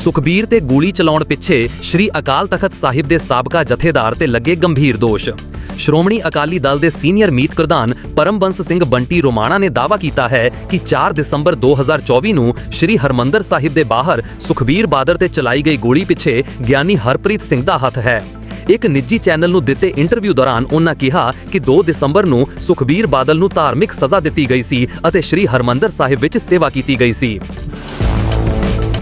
ਸੁਖਬੀਰ ਤੇ ਗੋਲੀ ਚਲਾਉਣ ਪਿੱਛੇ ਸ੍ਰੀ ਅਕਾਲ ਤਖਤ ਸਾਹਿਬ ਦੇ ਸਾਬਕਾ ਜਥੇਦਾਰ ਤੇ ਲੱਗੇ ਗੰਭੀਰ ਦੋਸ਼। ਸ਼੍ਰੋਮਣੀ ਅਕਾਲੀ ਦਲ ਦੇ ਸੀਨੀਅਰ ਮੀਤ ਪ੍ਰਧਾਨ ਪਰਮਬੰਸ ਸਿੰਘ ਬੰਟੀ ਰੋਮਾਣਾ ਨੇ ਦਾਅਵਾ ਕੀਤਾ ਹੈ ਕਿ 4 ਦਸੰਬਰ 2024 ਨੂੰ ਸ੍ਰੀ ਹਰਮੰਦਰ ਸਾਹਿਬ ਦੇ ਬਾਹਰ ਸੁਖਬੀਰ ਬਾਦਲ ਤੇ ਚਲਾਈ ਗਈ ਗੋਲੀ ਪਿੱਛੇ ਗਿਆਨੀ ਹਰਪ੍ਰੀਤ ਸਿੰਘ ਦਾ ਹੱਥ ਹੈ। ਇੱਕ ਨਿੱਜੀ ਚੈਨਲ ਨੂੰ ਦਿੱਤੇ ਇੰਟਰਵਿਊ ਦੌਰਾਨ ਉਹਨਾਂ ਕਿਹਾ ਕਿ 2 ਦਸੰਬਰ ਨੂੰ ਸੁਖਬੀਰ ਬਾਦਲ ਨੂੰ ਧਾਰਮਿਕ ਸਜ਼ਾ ਦਿੱਤੀ ਗਈ ਸੀ ਅਤੇ ਸ੍ਰੀ ਹਰਮੰਦਰ ਸਾਹਿਬ ਵਿੱਚ ਸੇਵਾ ਕੀਤੀ ਗਈ ਸੀ।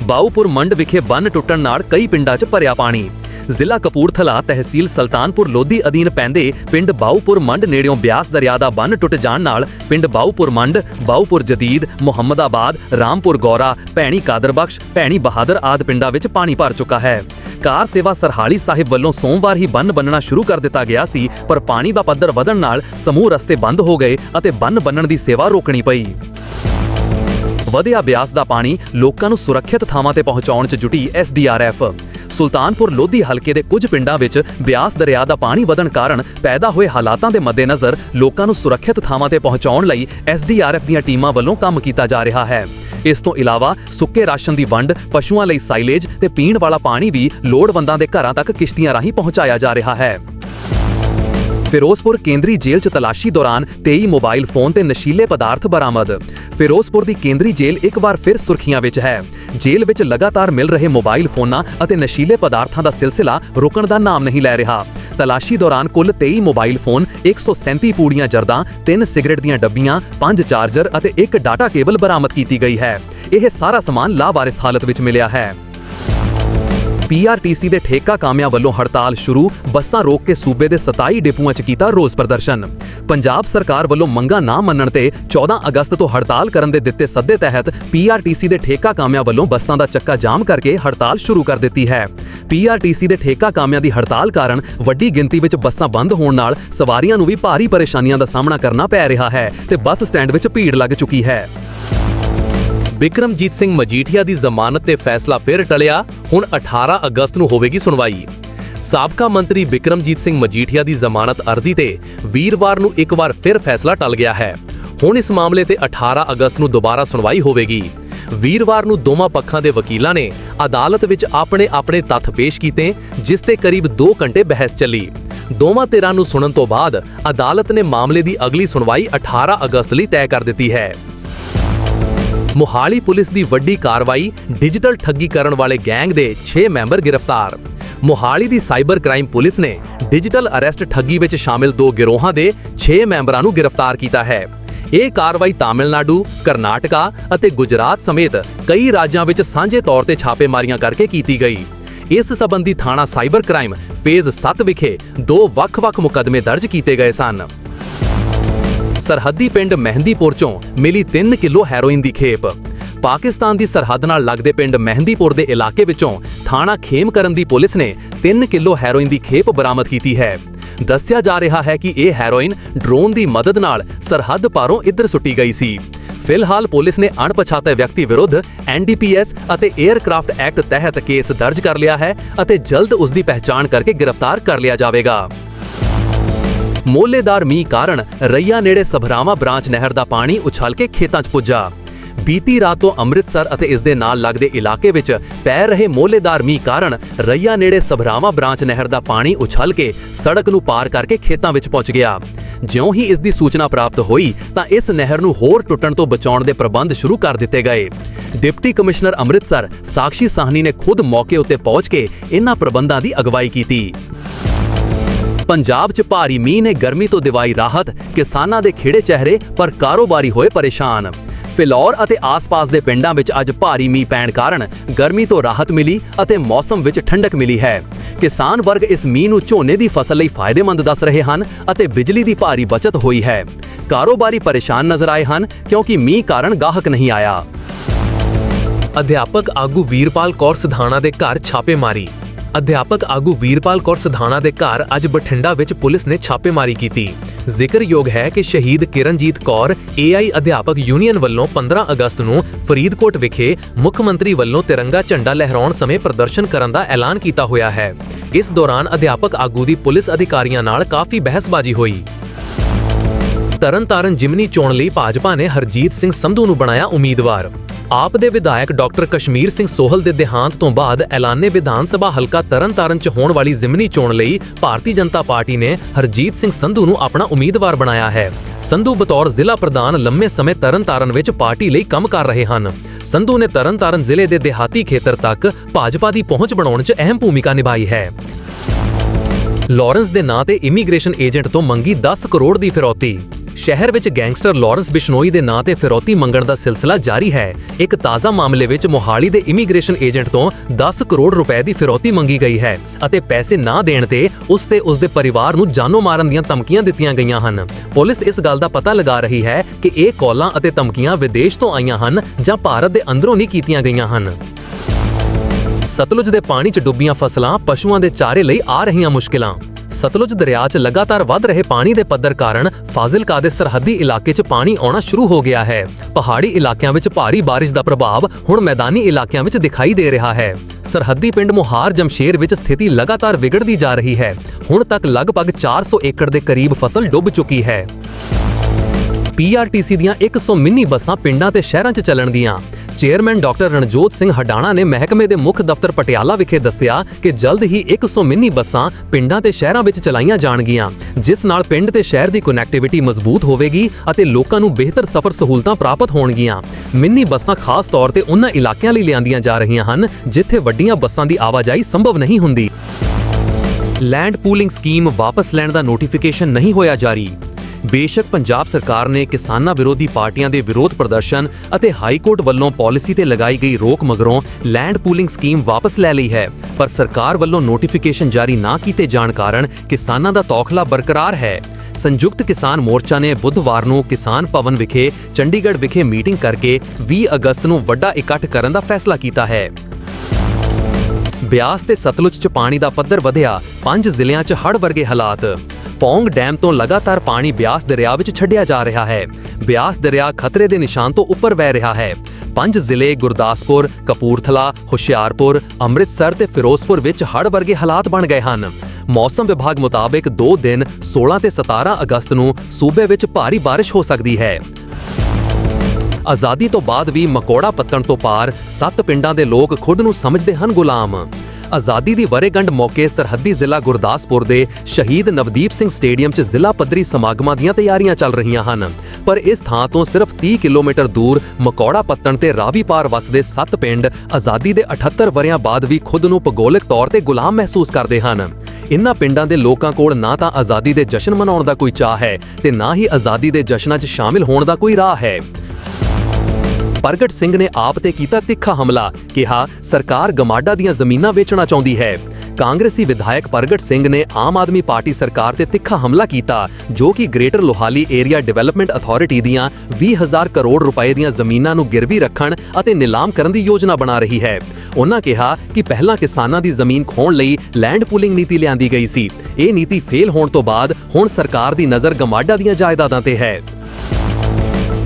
ਬਾਉਪੁਰ ਮੰਡ ਵਿਖੇ ਬੰਨ ਟੁੱਟਣ ਨਾਲ ਕਈ ਪਿੰਡਾਂ 'ਚ ਭਰਿਆ ਪਾਣੀ। ਜ਼ਿਲ੍ਹਾ ਕਪੂਰਥਲਾ ਤਹਿਸੀਲ ਸੁਲਤਾਨਪੁਰ ਲੋਧੀ ਅਧੀਨ ਪੈਂਦੇ ਪਿੰਡ ਬਾਉਪੁਰ ਮੰਡ ਨੇੜਿਓਂ ਬਿਆਸ ਦਰਿਆ ਦਾ ਬੰਨ ਟੁੱਟ ਜਾਣ ਨਾਲ ਪਿੰਡ ਬਾਉਪੁਰ ਮੰਡ, ਬਾਉਪੁਰ ਜਦੀਦ, ਮੁਹੰਮਦਾਬਾਦ, ਰਾਮਪੁਰ ਗੌਰਾ, ਭੈਣੀ ਕਾਦਰਬਖਸ਼, ਭੈਣੀ ਬਹਾਦਰ ਆਦ ਪਿੰਡਾਂ ਵਿੱਚ ਪਾਣੀ ਭਰ ਚੁੱਕਾ ਹੈ। ਕਾਰ ਸੇਵਾ ਸਰਹਾਲੀ ਸਾਹਿਬ ਵੱਲੋਂ ਸੋਮਵਾਰ ਹੀ ਬੰਨ ਬੰਨਣਾ ਸ਼ੁਰੂ ਕਰ ਦਿੱਤਾ ਗਿਆ ਸੀ, ਪਰ ਪਾਣੀ ਦਾ ਪੱਧਰ ਵਧਣ ਨਾਲ ਸਮੂਹ ਰਸਤੇ ਬੰਦ ਹੋ ਗਏ ਅਤੇ ਬੰਨ ਬੰਨਣ ਦੀ ਸੇਵਾ ਰੋਕਣੀ ਪਈ। ਵਧਿਆ ਬਿਆਸ ਦਾ ਪਾਣੀ ਲੋਕਾਂ ਨੂੰ ਸੁਰੱਖਿਅਤ ਥਾਵਾਂ ਤੇ ਪਹੁੰਚਾਉਣ 'ਚ ਜੁਟੀ ਐਸਡੀਆਰਐਫ ਸੁਲਤਾਨਪੁਰ ਲੋਧੀ ਹਲਕੇ ਦੇ ਕੁਝ ਪਿੰਡਾਂ ਵਿੱਚ ਬਿਆਸ ਦਰਿਆ ਦਾ ਪਾਣੀ ਵਧਣ ਕਾਰਨ ਪੈਦਾ ਹੋਏ ਹਾਲਾਤਾਂ ਦੇ ਮੱਦੇਨਜ਼ਰ ਲੋਕਾਂ ਨੂੰ ਸੁਰੱਖਿਅਤ ਥਾਵਾਂ ਤੇ ਪਹੁੰਚਾਉਣ ਲਈ ਐਸਡੀਆਰਐਫ ਦੀਆਂ ਟੀਮਾਂ ਵੱਲੋਂ ਕੰਮ ਕੀਤਾ ਜਾ ਰਿਹਾ ਹੈ। ਇਸ ਤੋਂ ਇਲਾਵਾ ਸੁੱਕੇ ਰਾਸ਼ਨ ਦੀ ਵੰਡ, ਪਸ਼ੂਆਂ ਲਈ ਸਾਈਲੇਜ ਤੇ ਪੀਣ ਵਾਲਾ ਪਾਣੀ ਵੀ ਲੋੜਵੰਦਾਂ ਦੇ ਘਰਾਂ ਤੱਕ ਕਿਸ਼ਤੀਆਂ ਰਾਹੀਂ ਪਹੁੰਚਾਇਆ ਜਾ ਰਿਹਾ ਹੈ। ਫਿਰੋਜ਼ਪੁਰ ਕੇਂਦਰੀ ਜੇਲ੍ਹ 'ਚ ਤਲਾਸ਼ੀ ਦੌਰਾਨ 23 ਮੋਬਾਈਲ ਫੋਨ ਤੇ ਨਸ਼ੀਲੇ ਪਦਾਰਥ ਬਰਾਮਦ। ਫਿਰੋਜ਼ਪੁਰ ਦੀ ਕੇਂਦਰੀ ਜੇਲ੍ਹ ਇੱਕ ਵਾਰ ਫਿਰ ਸੁਰਖੀਆਂ ਵਿੱਚ ਹੈ। ਜੇਲ੍ਹ ਵਿੱਚ ਲਗਾਤਾਰ ਮਿਲ ਰਹੇ ਮੋਬਾਈਲ ਫੋਨਾਂ ਅਤੇ ਨਸ਼ੀਲੇ ਪਦਾਰਥਾਂ ਦਾ ਸਿਲਸਿਲਾ ਰੁਕਣ ਦਾ ਨਾਮ ਨਹੀਂ ਲੈ ਰਿਹਾ। ਤਲਾਸ਼ੀ ਦੌਰਾਨ ਕੁੱਲ 23 ਮੋਬਾਈਲ ਫੋਨ 137 ਪੂੜੀਆਂ ਜਰਦਾਂ 3 ਸਿਗਰਟ ਦੀਆਂ ਡੱਬੀਆਂ 5 ਚਾਰਜਰ ਅਤੇ ਇੱਕ ਡਾਟਾ ਕੇਬਲ ਬਰਾਮਦ ਕੀਤੀ ਗਈ ਹੈ। ਇਹ ਸਾਰਾ ਸਮਾਨ ਲਾਵਾਰਿਸ ਹਾਲਤ ਵਿੱਚ ਮਿਲਿਆ ਹੈ। ਪੀਆਰਟੀਸੀ ਦੇ ਠੇਕਾ ਕਾਮਿਆਂ ਵੱਲੋਂ ਹੜਤਾਲ ਸ਼ੁਰੂ, ਬੱਸਾਂ ਰੋਕ ਕੇ ਸੂਬੇ ਦੇ 27 ਡਿਪੂਆਂ 'ਚ ਕੀਤਾ ਰੋਸ ਪ੍ਰਦਰਸ਼ਨ। ਪੰਜਾਬ ਸਰਕਾਰ ਵੱਲੋਂ ਮੰਗਾਂ ਨਾ ਮੰਨਣ ਤੇ 14 ਅਗਸਤ ਤੋਂ ਹੜਤਾਲ ਕਰਨ ਦੇ ਦਿੱਤੇ ਸੱਦੇ ਤਹਿਤ ਪੀਆਰਟੀਸੀ ਦੇ ਠੇਕਾ ਕਾਮਿਆਂ ਵੱਲੋਂ ਬੱਸਾਂ ਦਾ ਚੱਕਾ ਜਾਮ ਕਰਕੇ ਹੜਤਾਲ ਸ਼ੁਰੂ ਕਰ ਦਿੱਤੀ ਹੈ। ਪੀਆਰਟੀਸੀ ਦੇ ਠੇਕਾ ਕਾਮਿਆਂ ਦੀ ਹੜਤਾਲ ਕਾਰਨ ਵੱਡੀ ਗਿਣਤੀ ਵਿੱਚ ਬੱਸਾਂ ਬੰਦ ਹੋਣ ਨਾਲ ਸਵਾਰੀਆਂ ਨੂੰ ਵੀ ਭਾਰੀ ਪਰੇਸ਼ਾਨੀਆਂ ਦਾ ਸਾਹਮਣਾ ਕਰਨਾ ਪੈ ਰਿਹਾ ਹੈ ਤੇ ਬੱਸ ਸਟੈਂਡ ਵਿੱਚ ਭੀੜ ਲੱਗ ਚੁੱਕੀ ਹੈ। ਬਿਕਰਮਜੀਤ ਸਿੰਘ ਮਜੀਠੀਆ ਦੀ ਜ਼ਮਾਨਤ ਤੇ ਫੈਸਲਾ ਫਿਰ ਟਲਿਆ, ਹੁਣ 18 ਅਗਸਤ ਨੂੰ ਹੋਵੇਗੀ ਸੁਣਵਾਈ। ਸਾਬਕਾ ਮੰਤਰੀ ਬਿਕਰਮਜੀਤ ਸਿੰਘ ਮਜੀਠੀਆ ਦੀ ਜ਼ਮਾਨਤ ਅਰਜ਼ੀ ਤੇ ਵੀਰਵਾਰ ਨੂੰ ਇੱਕ ਵਾਰ ਫਿਰ ਫੈਸਲਾ ਟਲ ਗਿਆ ਹੈ। ਹੁਣ ਇਸ ਮਾਮਲੇ ਤੇ 18 ਅਗਸਤ ਨੂੰ ਦੁਬਾਰਾ ਸੁਣਵਾਈ ਹੋਵੇਗੀ। ਵੀਰਵਾਰ ਨੂੰ ਦੋਵਾਂ ਪੱਖਾਂ ਦੇ ਵਕੀਲਾਂ ਨੇ ਅਦਾਲਤ ਵਿੱਚ ਆਪਣੇ ਆਪਣੇ ਤੱਥ ਪੇਸ਼ ਕੀਤੇ, ਜਿਸ ਤੇ ਕਰੀਬ 2 ਘੰਟੇ ਬਹਿਸ ਚੱਲੀ। ਦੋਵਾਂ ਧਿਰਾਂ ਨੂੰ ਸੁਣਨ ਤੋਂ ਬਾਅਦ ਅਦਾਲਤ ਨੇ ਮਾਮਲੇ ਦੀ ਅਗਲੀ ਸੁਣਵਾਈ 18 ਅਗਸਤ ਲਈ ਤੈਅ ਕਰ ਦਿੱਤੀ ਹੈ। ਮੋਹਾਲੀ ਪੁਲਿਸ ਦੀ ਵੱਡੀ ਕਾਰਵਾਈ ਡਿਜੀਟਲ ਠੱਗੀ ਕਰਨ ਵਾਲੇ ਗੈਂਗ ਦੇ 6 ਮੈਂਬਰ ਗ੍ਰਿਫਤਾਰ। ਮੋਹਾਲੀ ਦੀ ਸਾਈਬਰ ਕ੍ਰਾਈਮ ਪੁਲਿਸ ਨੇ ਡਿਜੀਟਲ ਅਰੈਸਟ ਠੱਗੀ ਵਿੱਚ ਸ਼ਾਮਿਲ ਦੋ ਗਿਰੋਹਾਂ ਦੇ 6 ਮੈਂਬਰਾਂ ਨੂੰ ਗ੍ਰਿਫਤਾਰ ਕੀਤਾ ਹੈ। ਇਹ ਕਾਰਵਾਈ ਤਾਮਿਲਨਾਡੂ, ਕਰਨਾਟਕਾ ਅਤੇ ਗੁਜਰਾਤ ਸਮੇਤ ਕਈ ਰਾਜਾਂ ਵਿੱਚ ਸਾਂਝੇ ਤੌਰ ਤੇ ਛਾਪੇਮਾਰੀਆਂ ਕਰਕੇ ਕੀਤੀ ਗਈ। ਇਸ ਸਬੰਧੀ ਥਾਣਾ ਸਾਈਬਰ ਕ੍ਰਾਈਮ ਫੇਜ਼ 7 ਵਿਖੇ ਦੋ ਵੱਖ-ਵੱਖ ਮੁਕੱਦਮੇ ਦਰਜ ਕੀਤੇ ਗਏ ਸਨ। ਸਰਹੱਦੀ ਪਿੰਡ ਮਹਿੰਦੀਪੁਰ ਚੋਂ ਮਿਲੀ 3 ਕਿਲੋ ਹੈਰੋਇਨ ਦੀ ਖੇਪ। ਪਾਕਿਸਤਾਨ ਦੀ ਸਰਹੱਦ ਨਾਲ ਲੱਗਦੇ ਪਿੰਡ ਮਹਿੰਦੀਪੁਰ ਦੇ ਇਲਾਕੇ ਵਿੱਚੋਂ ਥਾਣਾ ਖੇਮਕਰਨ ਦੀ ਪੁਲਿਸ ਨੇ 3 ਕਿਲੋ ਹੈਰੋਇਨ ਦੀ ਖੇਪ ਬਰਾਮਦ ਕੀਤੀ ਹੈ। ਦੱਸਿਆ ਜਾ ਰਿਹਾ ਹੈ ਕਿ ਇਹ ਹੈਰੋਇਨ ਡਰੋਨ ਦੀ ਮਦਦ ਨਾਲ ਸਰਹੱਦ ਪਾਰੋਂ ਇੱਧਰ ਸੁੱਟੀ ਗਈ ਸੀ। ਫਿਲਹਾਲ ਪੁਲਿਸ ਨੇ ਅਣਪਛਾਤੇ ਵਿਅਕਤੀ ਵਿਰੁੱਧ ਐਨਡੀਪੀਐਸ ਅਤੇ 에ਅਰਕ੍ਰਾਫਟ ਐਕਟ ਤਹਿਤ ਕੇਸ ਦਰਜ ਕਰ ਲਿਆ ਹੈ ਅਤੇ ਜਲਦ ਉਸ ਦੀ ਪਹਿਚਾਣ ਕਰਕੇ ਗ੍ਰਿਫਤਾਰ ਕਰ ਲਿਆ ਜਾਵੇਗਾ। ਮੋਲੇਦਾਰ ਮੀਂਹ ਕਾਰਨ ਰਈਆ ਨੇੜੇ ਸਭਰਾਵਾ ਬ੍ਰਾਂਚ ਨਹਿਰ ਦਾ ਪਾਣੀ ਉਛਲ ਕੇ ਖੇਤਾਂ 'ਚ ਪੁੱਜਾ। ਬੀਤੀ ਰਾਤ ਤੋਂ ਅੰਮ੍ਰਿਤਸਰ ਅਤੇ ਇਸ ਦੇ ਨਾਲ ਲੱਗਦੇ ਇਲਾਕੇ ਵਿੱਚ ਪੈ ਰਹੇ ਮੋਲੇਦਾਰ ਮੀਂਹ ਕਾਰਨ ਰਈਆ ਨੇੜੇ ਸਭਰਾਵਾ ਬ੍ਰਾਂਚ ਨਹਿਰ ਦਾ ਪਾਣੀ ਉਛਲ ਕੇ ਸੜਕ ਨੂੰ ਪਾਰ ਕਰਕੇ ਖੇਤਾਂ ਵਿੱਚ ਪਹੁੰਚ ਗਿਆ। ਜਿਉਂ ਹੀ ਇਸ ਦੀ ਸੂਚਨਾ ਪ੍ਰਾਪਤ ਹੋਈ, ਤਾਂ ਇਸ ਨਹਿਰ ਨੂੰ ਹੋਰ ਟੁੱਟਣ ਤੋਂ ਬਚਾਉਣ ਦੇ ਪ੍ਰਬੰਧ ਸ਼ੁਰੂ ਕਰ ਦਿੱਤੇ ਗਏ। ਡਿਪਟੀ ਕਮਿਸ਼ਨਰ ਅੰਮ੍ਰਿਤਸਰ ਸਾਕਸ਼ੀ ਸਾਹਨੀ ਨੇ ਖੁਦ ਮੌਕੇ ਉੱਤੇ ਪਹੁੰਚ ਕੇ ਇਹਨਾਂ ਪ੍ਰਬੰਧਾਂ ਦੀ ਅਗਵਾਈ ਕੀਤੀ। ਪੰਜਾਬ 'ਚ ਭਾਰੀ ਮੀਂਹ ਨੇ ਗਰਮੀ ਤੋਂ ਦਿਵਾਈ ਰਾਹਤ, ਕਿਸਾਨਾਂ ਦੇ ਖਿੜੇ ਚਿਹਰੇ ਪਰ ਕਾਰੋਬਾਰੀ ਹੋਏ ਪਰੇਸ਼ਾਨ। ਫਿਲੌਰ ਅਤੇ ਆਸ-ਪਾਸ ਦੇ ਪਿੰਡਾਂ ਵਿੱਚ ਅੱਜ ਭਾਰੀ ਮੀਂਹ ਪੈਣ ਕਾਰਨ ਗਰਮੀ ਤੋਂ ਰਾਹਤ ਮਿਲੀ ਅਤੇ ਮੌਸਮ ਵਿੱਚ ਠੰਡਕ ਮਿਲੀ ਹੈ। ਕਿਸਾਨ ਵਰਗ ਇਸ ਮੀਂਹ ਨੂੰ ਝੋਨੇ ਦੀ ਫਸਲ ਲਈ ਫਾਇਦੇਮੰਦ ਦੱਸ ਰਹੇ ਹਨ ਅਤੇ ਬਿਜਲੀ ਦੀ ਭਾਰੀ ਬਚਤ ਹੋਈ ਹੈ। ਕਾਰੋਬਾਰੀ ਪਰੇਸ਼ਾਨ ਨਜ਼ਰ ਆਏ ਹਨ ਕਿਉਂਕਿ ਮੀਂਹ ਕਾਰਨ ਗਾਹਕ ਨਹੀਂ ਆਇਆ। ਅਧਿਆਪਕ ਆਗੂ ਵੀਰਪਾਲ ਕੌਰ ਸਧਾਣਾ ਦੇ ਘਰ ਛਾਪੇਮਾਰੀ ਅਧਿਆਪਕ ਆਗੂ ਵੀਰਪਾਲ ਕੌਰ ਸਧਾਣਾ ਦੇ ਘਰ ਅੱਜ ਬਠਿੰਡਾ ਵਿੱਚ ਪੁਲਿਸ ਨੇ ਛਾਪੇਮਾਰੀ ਕੀਤੀ। ਜ਼ਿਕਰਯੋਗ ਹੈ ਕਿ ਸ਼ਹੀਦ ਕਿਰਨਜੀਤ ਕੌਰ ਏਆਈ ਅਧਿਆਪਕ ਯੂਨੀਅਨ ਵੱਲੋਂ 15 ਅਗਸਤ ਨੂੰ ਫਰੀਦਕੋਟ ਵਿਖੇ ਮੁੱਖ ਮੰਤਰੀ ਵੱਲੋਂ ਤਿਰੰਗਾ ਝੰਡਾ ਲਹਿਰਾਉਣ ਸਮੇਂ ਪ੍ਰਦਰਸ਼ਨ ਕਰਨ ਦਾ ਐਲਾਨ ਕੀਤਾ ਹੋਇਆ ਹੈ। ਇਸ ਦੌਰਾਨ ਅਧਿਆਪਕ ਆਗੂ ਦੀ ਪੁਲਿਸ ਅਧਿਕਾਰੀਆਂ ਨਾਲ ਕਾਫੀ ਬਹਿਸਬਾਜ਼ੀ ਹੋਈ। ਤਰਨਤਾਰਨ ਜਿਮਨੀ ਚੋਣ ਲਈ ਭਾਜਪਾ ਨੇ ਹਰਜੀਤ ਸਿੰਘ ਸੰਧੂ ਨੂੰ ਬਣਾਇਆ ਉਮੀਦਵਾਰ। ਆਪ ਦੇ ਵਿਧਾਇਕ ਡਾਕਟਰ ਕਸ਼ਮੀਰ ਸਿੰਘ ਸੋਹਲ ਦੇ ਦੇਹਾਂਤ ਤੋਂ ਬਾਅਦ ਐਲਾਨੇ ਵਿਧਾਨ ਸਭਾ ਹਲਕਾ ਤਰਨਤਾਰਨ 'ਚ ਹੋਣ ਵਾਲੀ ਜ਼ਿਮਨੀ ਚੋਣ ਲਈ ਭਾਰਤੀ ਜਨਤਾ ਪਾਰਟੀ ਨੇ ਹਰਜੀਤ ਸਿੰਘ ਸੰਧੂ ਨੂੰ ਆਪਣਾ ਉਮੀਦਵਾਰ ਬਣਾਇਆ ਹੈ। ਸੰਧੂ ਬਤੌਰ ਜ਼ਿਲ੍ਹਾ ਪ੍ਰਧਾਨ ਲੰਮੇ ਸਮੇਂ ਤਰਨਤਾਰਨ ਵਿੱਚ ਪਾਰਟੀ ਲਈ ਕੰਮ ਕਰ ਰਹੇ ਹਨ। ਸੰਧੂ ਨੇ ਤਰਨਤਾਰਨ ਜ਼ਿਲ੍ਹੇ ਦੇ ਦਿਹਾਤੀ ਖੇਤਰ ਤੱਕ ਭਾਜਪਾ ਦੀ ਪਹੁੰਚ ਬਣਾਉਣ 'ਚ ਅਹਿਮ ਭੂਮਿਕਾ ਨਿਭਾਈ ਹੈ। ਲਾਰੈਂਸ ਦੇ ਨਾਂ ਤੇ ਇਮੀਗ੍ਰੇਸ਼ਨ ਏਜੰਟ ਤੋਂ ਮੰਗੀ 10 ਕਰੋੜ ਦੀ ਫਿਰੌਤੀ। ਸ਼ਹਿਰ ਵਿੱਚ ਗੈਂਗਸਟਰ ਲਾਰੈਂਸ ਬਿਸ਼ਨੋਈ ਦੇ ਨਾਂ ਤੇ ਫਿਰੌਤੀ ਮੰਗਣ ਦਾ ਸਿਲਸਿਲਾ ਜਾਰੀ ਹੈ। ਇੱਕ ਤਾਜ਼ਾ ਮਾਮਲੇ ਵਿੱਚ ਮੋਹਾਲੀ ਦੇ ਇਮੀਗ੍ਰੇਸ਼ਨ ਏਜੰਟ ਤੋਂ 10 ਕਰੋੜ ਰੁਪਏ ਦੀ ਫਿਰੌਤੀ ਮੰਗੀ ਗਈ ਹੈ ਅਤੇ ਪੈਸੇ ਨਾ ਦੇਣ ਤੇ ਉਸ ਤੇ ਉਸ ਦੇ ਪਰਿਵਾਰ ਨੂੰ ਜਾਨੋਂ ਮਾਰਨ ਦੀਆਂ ਧਮਕੀਆਂ ਦਿੱਤੀਆਂ ਗਈਆਂ ਹਨ। ਪੁਲਿਸ ਇਸ ਗੱਲ ਦਾ ਪਤਾ ਲਗਾ ਰਹੀ ਹੈ ਕਿ ਇਹ ਕਾਲਾਂ ਅਤੇ ਧਮਕੀਆਂ ਵਿਦੇਸ਼ ਤੋਂ ਆਈਆਂ ਹਨ ਜਾਂ ਭਾਰਤ ਦੇ ਅੰਦਰੋਂ ਨਹੀਂ ਕੀਤੀਆਂ ਗਈਆਂ ਹਨ। ਸਤਲੁਜ ਦੇ ਪਾਣੀ 'ਚ ਡੁੱਬੀਆਂ ਫਸਲਾਂ ਪਸ਼ੂਆਂ ਦੇ ਚਾਰੇ ਲਈ ਆ ਰਹੀਆਂ ਮੁਸ਼ਕਿਲਾਂ। ਸਤਲੁਜ ਦਰਿਆ 'ਚ ਲਗਾਤਾਰ ਵੱਧ ਰਹੇ ਪਾਣੀ ਦੇ ਪੱਧਰ ਕਾਰਨ ਫਾਜ਼ਿਲਕਾ ਦੇ ਸਰਹੱਦੀ ਇਲਾਕੇ 'ਚ ਪਾਣੀ ਆਉਣਾ ਸ਼ੁਰੂ ਹੋ ਗਿਆ ਹੈ। ਪਹਾੜੀ ਇਲਾਕਿਆਂ ਵਿੱਚ ਭਾਰੀ ਬਾਰਿਸ਼ ਦਾ ਪ੍ਰਭਾਵ ਹੁਣ ਮੈਦਾਨੀ ਇਲਾਕਿਆਂ ਵਿੱਚ ਦਿਖਾਈ ਦੇ ਰਿਹਾ ਹੈ। ਸਰਹੱਦੀ ਪਿੰਡ ਮੁਹਾਰ ਜਮਸ਼ੇਰ ਵਿੱਚ ਸਥਿਤੀ ਲਗਾਤਾਰ ਵਿਗੜਦੀ ਜਾ ਰਹੀ ਹੈ। ਹੁਣ ਤੱਕ ਲਗਭਗ 400 ਏਕੜ ਦੇ ਕਰੀਬ ਫਸਲ ਡੁੱਬ ਚੁੱਕੀ ਹੈ। ਪੀਆਰਟੀਸੀ ਦੀਆਂ 100 ਮਿੰਨੀ ਬੱਸਾਂ ਪਿੰਡਾਂ ਤੇ ਸ਼ਹਿਰਾਂ 'ਚ ਚੱਲਣਗੀਆਂ। ਚੇਅਰਮੈਨ ਡਾਕਟਰ ਰਣਜੋਤ ਸਿੰਘ ਹਡਾਣਾ ਨੇ ਮਹਿਕਮੇ ਦੇ ਮੁੱਖ ਦਫ਼ਤਰ ਪਟਿਆਲਾ ਵਿਖੇ ਦੱਸਿਆ ਕਿ ਜਲਦ ਹੀ 100 ਮਿੰਨੀ ਬੱਸਾਂ ਪਿੰਡਾਂ ਤੇ ਸ਼ਹਿਰਾਂ ਵਿੱਚ ਚਲਾਈਆਂ ਜਾਣਗੀਆਂ, ਜਿਸ ਨਾਲ ਪਿੰਡ ਤੇ ਸ਼ਹਿਰ ਦੀ ਕਨੈਕਟੀਵਿਟੀ ਮਜ਼ਬੂਤ ਹੋਵੇਗੀ ਅਤੇ ਲੋਕਾਂ ਨੂੰ ਬਿਹਤਰ ਸਫ਼ਰ ਸਹੂਲਤਾਂ ਪ੍ਰਾਪਤ ਹੋਣਗੀਆਂ। ਮਿੰਨੀ ਬੱਸਾਂ ਖਾਸ ਤੌਰ ਤੇ ਉਹਨਾਂ ਇਲਾਕਿਆਂ ਲਈ ਲਿਆਂਦੀਆਂ ਜਾ ਰਹੀਆਂ ਹਨ, ਜਿੱਥੇ ਵੱਡੀਆਂ ਬੱਸਾਂ ਦੀ ਆਵਾਜਾਈ ਸੰਭਵ ਨਹੀਂ ਹੁੰਦੀ। ਲੈਂਡ ਪੂਲਿੰਗ ਸਕੀਮ ਵਾਪਸ ਲੈਣ ਦਾ ਨੋਟੀਫਿਕੇਸ਼ਨ ਨਹੀਂ ਹੋਇਆ ਜਾਰੀ। ਬੇਸ਼ੱਕ ਪੰਜਾਬ ਸਰਕਾਰ ਨੇ ਕਿਸਾਨਾਂ ਵਿਰੋਧੀ ਪਾਰਟੀਆਂ ਦੇ ਵਿਰੋਧ ਪ੍ਰਦਰਸ਼ਨ ਅਤੇ ਹਾਈ ਕੋਰਟ ਵੱਲੋਂ ਪਾਲਿਸੀ ਤੇ ਲਗਾਈ ਗਈ ਰੋਕ ਮਗਰੋਂ ਲੈਂਡ ਪੂਲਿੰਗ ਸਕੀਮ ਵਾਪਸ ਲੈ ਲਈ ਹੈ। ਪਰ ਸਰਕਾਰ ਵੱਲੋਂ ਨੋਟੀਫਿਕੇਸ਼ਨ ਜਾਰੀ ਨਾ ਕੀਤੇ ਜਾਣ ਕਾਰਨ ਕਿਸਾਨਾਂ ਦਾ ਤੌਖਲਾ ਬਰਕਰਾਰ ਹੈ। ਸੰਯੁਕਤ ਕਿਸਾਨ ਮੋਰਚਾ ਨੇ ਬੁੱਧਵਾਰ ਨੂੰ ਕਿਸਾਨ ਭਵਨ ਵਿਖੇ ਚੰਡੀਗੜ੍ਹ ਵਿਖੇ ਮੀਟਿੰਗ ਕਰਕੇ 20 ਅਗਸਤ ਨੂੰ ਵੱਡਾ ਇਕੱਠ ਕਰਨ ਦਾ ਫੈਸਲਾ ਕੀਤਾ ਹੈ। ਬਿਆਸ ਤੇ ਸਤਲੁਜ 'ਚ ਪਾਣੀ ਦਾ ਪੱਧਰ ਵਧਿਆ, ਪੰਜ ਜ਼ਿਲ੍ਹਿਆਂ 'ਚ ਹੜ੍ਹ ਵਰਗੇ ਹਾਲਾਤ। ਪੌਂਗ ਡੈਮ ਤੋਂ ਲਗਾਤਾਰ ਪਾਣੀ ਬਿਆਸ ਦਰਿਆ ਵਿੱਚ ਛੱਡਿਆ ਜਾ ਰਿਹਾ ਹੈ। ਬਿਆਸ ਦਰਿਆ ਖਤਰੇ ਦੇ ਨਿਸ਼ਾਨ ਤੋਂ ਉੱਪਰ ਵਹਿ ਰਿਹਾ ਹੈ। ਪੰਜ ਜ਼ਿਲ੍ਹੇ ਗੁਰਦਾਸਪੁਰ, ਕਪੂਰਥਲਾ, ਹੁਸ਼ਿਆਰਪੁਰ, ਅੰਮ੍ਰਿਤਸਰ ਤੇ ਫਿਰੋਜ਼ਪੁਰ ਵਿੱਚ ਹੜ੍ਹ ਵਰਗੇ ਹਾਲਾਤ ਬਣ ਗਏ ਹਨ। ਮੌਸਮ ਵਿਭਾਗ ਮੁਤਾਬਕ 2 ਦਿਨ 16 ਤੇ 17 ਅਗਸਤ ਨੂੰ ਸੂਬੇ ਵਿੱਚ ਭਾਰੀ ਬਾਰਿਸ਼ ਹੋ ਸਕਦੀ ਹੈ। ਆਜ਼ਾਦੀ ਤੋਂ ਬਾਅਦ ਵੀ ਮਕੌੜਾ ਪੱਤਣ ਤੋਂ ਪਾਰ ਸੱਤ ਪਿੰਡਾਂ ਦੇ ਲੋਕ ਖੁਦ ਨੂੰ ਸਮਝਦੇ ਹਨ ਗੁਲਾਮ। ਆਜ਼ਾਦੀ ਦੀ ਵਰੇਗੰਢ ਮੌਕੇ ਸਰਹੱਦੀ ਜ਼ਿਲ੍ਹਾ ਗੁਰਦਾਸਪੁਰ ਦੇ ਸ਼ਹੀਦ ਨਵਦੀਪ ਸਿੰਘ ਸਟੇਡੀਅਮ 'ਚ ਜ਼ਿਲ੍ਹਾ ਪੱਧਰੀ ਸਮਾਗਮਾਂ ਦੀਆਂ ਤਿਆਰੀਆਂ ਚੱਲ ਰਹੀਆਂ ਹਨ। ਪਰ ਇਸ ਥਾਂ ਤੋਂ ਸਿਰਫ 30 ਕਿਲੋਮੀਟਰ ਦੂਰ ਮਕੌੜਾ ਪੱਤਣ ਤੇ ਰਾਵੀ ਪਾਰ ਵਸਦੇ ਸੱਤ ਪਿੰਡ ਆਜ਼ਾਦੀ ਦੇ 78 ਵਰਿਆਂ ਬਾਅਦ ਵੀ ਖੁਦ ਨੂੰ ਭੂਗੋਲਿਕ ਤੌਰ ਤੇ ਗੁਲਾਮ ਮਹਿਸੂਸ ਕਰਦੇ ਹਨ। ਇਨ੍ਹਾਂ ਪਿੰਡਾਂ ਦੇ ਲੋਕਾਂ ਕੋਲ ਨਾ ਤਾਂ ਆਜ਼ਾਦੀ ਦੇ ਜਸ਼ਨ ਮਨਾਉਣ ਦਾ ਕੋਈ ਚਾਹ ਹੈ ਤੇ ਨਾ ਹੀ ਆਜ਼ਾਦੀ ਦੇ ਜਸ਼ਨਾਂ 'ਚ ਸ਼ਾਮਿਲ ਹੋਣ ਦਾ ਕੋਈ ਰਾਹ ਹੈ। ਪ੍ਰਗਟ ਸਿੰਘ ਨੇ ਆਪ ਤੇ ਕੀਤਾ ਤਿੱਖਾ ਹਮਲਾ, ਕਿਹਾ, ਸਰਕਾਰ ਗਮਾਡਾ ਦੀਆਂ ਜ਼ਮੀਨਾਂ ਵੇਚਣਾ ਚਾਹੁੰਦੀ ਹੈ। ਕਾਂਗਰਸੀ ਵਿਧਾਇਕ ਪ੍ਰਗਟ ਸਿੰਘ ਨੇ ਆਮ ਆਦਮੀ ਪਾਰਟੀ ਸਰਕਾਰ ਤੇ ਤਿੱਖਾ ਹਮਲਾ ਕੀਤਾ, ਜੋ ਕਿ greater Mohali area development authority ਦੀਆਂ 20000 ਕਰੋੜ ਰੁਪਏ ਦੀਆਂ ਜ਼ਮੀਨਾਂ ਨੂੰ ਗਿਰਵੀ ਰੱਖਣ ਅਤੇ ਨਿਲਾਮ ਕਰਨ ਦੀ ਯੋਜਨਾ ਬਣਾ ਰਹੀ ਹੈ। ਉਹਨਾਂ ਕਿਹਾ ਕਿ ਪਹਿਲਾਂ ਕਿਸਾਨਾਂ ਦੀ ਜ਼ਮੀਨ ਖੋਣ ਲਈ ਲੈਂਡ ਪੂਲਿੰਗ ਨੀਤੀ ਲਿਆਂਦੀ ਗਈ ਸੀ। ਇਹ ਨੀਤੀ ਫੇਲ ਹੋਣ ਤੋਂ ਬਾਅਦ ਹੁਣ ਸਰਕਾਰ ਦੀ ਨਜ਼ਰ ਗਮਾਡਾ ਦੀਆਂ ਜਾਇਦਾਦਾਂ ਤੇ ਹੈ।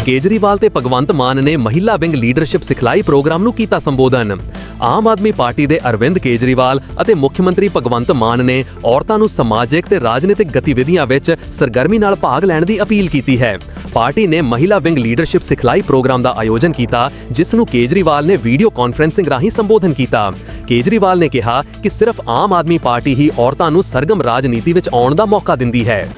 ਕੇਜਰੀਵਾਲ ਤੇ ਭਗਵੰਤ ਮਾਨ ਨੇ ਮਹਿਲਾ ਵਿੰਗ ਲੀਡਰਸ਼ਿਪ ਸਿਖਲਾਈ ਪ੍ਰੋਗਰਾਮ ਨੂੰ ਕੀਤਾ ਸੰਬੋਧਨ। ਆਮ ਆਦਮੀ ਪਾਰਟੀ ਦੇ ਅਰਵਿੰਦ ਕੇਜਰੀਵਾਲ ਅਤੇ ਮੁੱਖ ਮੰਤਰੀ ਭਗਵੰਤ ਮਾਨ ਨੇ ਔਰਤਾਂ ਨੂੰ ਸਮਾਜਿਕ ਤੇ ਰਾਜਨੀਤਿਕ ਗਤੀਵਿਧੀਆਂ ਵਿੱਚ ਸਰਗਰਮੀ ਨਾਲ ਭਾਗ ਲੈਣ ਦੀ ਅਪੀਲ ਕੀਤੀ ਹੈ। ਪਾਰਟੀ ਨੇ ਮਹਿਲਾ ਵਿੰਗ ਲੀਡਰਸ਼ਿਪ ਸਿਖਲਾਈ ਪ੍ਰੋਗਰਾਮ ਦਾ ਆਯੋਜਨ ਕੀਤਾ, ਜਿਸ ਨੂੰ ਕੇਜਰੀਵਾਲ ਨੇ ਵੀਡੀਓ ਕਾਨਫਰੈਂਸਿੰਗ ਰਾਹੀਂ ਸੰਬੋਧਨ ਕੀਤਾ। ਕੇਜਰੀਵਾਲ ਨੇ ਕਿਹਾ ਕਿ ਸਿਰਫ ਆਮ ਆਦਮੀ ਪਾਰਟੀ ਹੀ ਔਰਤਾਂ ਨੂੰ ਸਰਗਮ ਰਾਜਨੀਤੀ ਵਿੱਚ ਆਉਣ ਦਾ ਮੌਕਾ ਦਿੰਦੀ ਹੈ।